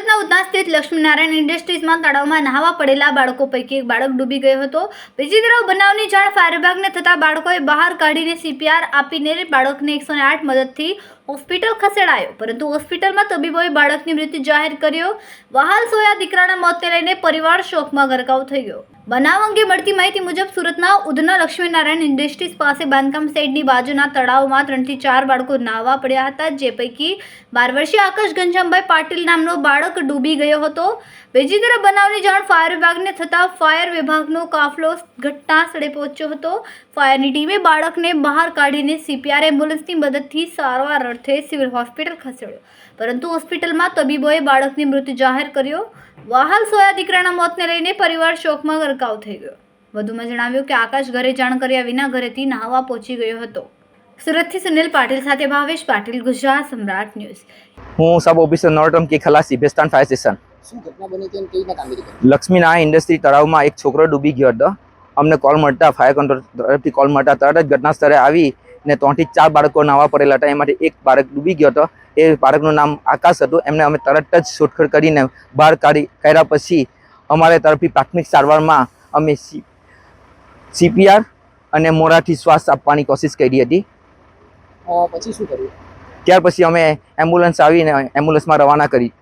સુરતના ઉધના સ્થિત લક્ષ્મીનારાયણ ઇન્ડસ્ટ્રીઝમાં તળાવમાં નહાવા પડેલા બાળકો પૈકી એક બાળક ડૂબી ગયો હતો. બીજી તરફ બનાવની જાણ ફાયર વિભાગને થતાં બાળકોએ બહાર કાઢીને સીપીઆર આપીને બાળકને એકસો આઠ મદદથી હોસ્પિટલ ખસેડાયો, પરંતુ હોસ્પિટલમાં તબીબોએ બાળકની મૃત્યુ જાહેર કર્યો. વહાલ સોયા દીકરાના મોતને લઈને પરિવાર શોકમાં ગરકાવ થઈ ગયો. બનાવ અંગે મળતી માહિતી મુજબ સુરતના ઉધના લક્ષ્મીનારાયણ ઇન્ડસ્ટ્રીઝ પાસે બાંધકામ સાઇટની બાજુના તળાવમાં ત્રણથી ચાર બાળકો નાહવા પડ્યા હતા, જે પૈકી બાર વર્ષીય આકાશ ઘનશ્યામભાઈ પાટીલ નામનો બાળક ડૂબી ગયો હતો. બીજી તરફ બનાવની જાણ ફાયર વિભાગને થતાં ફાયર વિભાગનો કાફલો ઘટના સ્થળે પહોંચ્યો હતો. ફાયરની ટીમે બાળકને બહાર કાઢીને સીપીઆર એમ્બ્યુલન્સની મદદથી સારવાર અર્થે સિવિલ હોસ્પિટલ ખસેડ્યો. પરંતુ હોસ્પિટલમાં તબીબોએ બાળકની મૃત્યુ જાહેર કર્યો. વાહલ સોયા દીકરાના મોતને લઈને પરિવાર શોકમાં ગરકાવ થઈ ગયો. વધુમાં જણાવ્યું કે આકાશ ઘરે જાણ કર્યા વિના ઘરેથી નાહવા પહોંચી ગયો હતો. સુરતથી સુનિલ પાટીલ સાથે ભાવેશ પાટીલ ગુજરાત સમ્રાટ ન્યૂઝ. હું સબ ઓફિસર નોરટમ કે ખલાસી ભેસ્તાન ફાયર સ્ટેશન. લક્ષ્મી ઘટના બની હતી અને કેવી રીતના કામગીરી કરી? લક્ષ્મીનારાયણ ઇન્ડસ્ટ્રી તળાવમાં એક છોકરો ડૂબી ગયો હતો. અમને કોલ મળતા ફાયર કંટ્રોલ તરફથી કોલ મળતા તરત જ ઘટના સ્થળે આવી ને ત્રણથી ચાર બાળકો નાવા પડેલા હતા. એમાંથી એક બાળક ડૂબી ગયો હતો. એ બાળકનું નામ આકાશ હતું. એમને અમે તરત જ શોધખોળ કરીને બહાર કાઢી કાઢ્યા પછી અમારે તરફથી પ્રાથમિક સારવારમાં અમે સી સીપીઆર અને મોરાથી શ્વાસ આપવાની કોશિશ કરી હતી. પછી શું કર્યું? ત્યાર પછી અમે એમ્બ્યુલન્સ આવીને એમ્બ્યુલન્સમાં રવાના કરી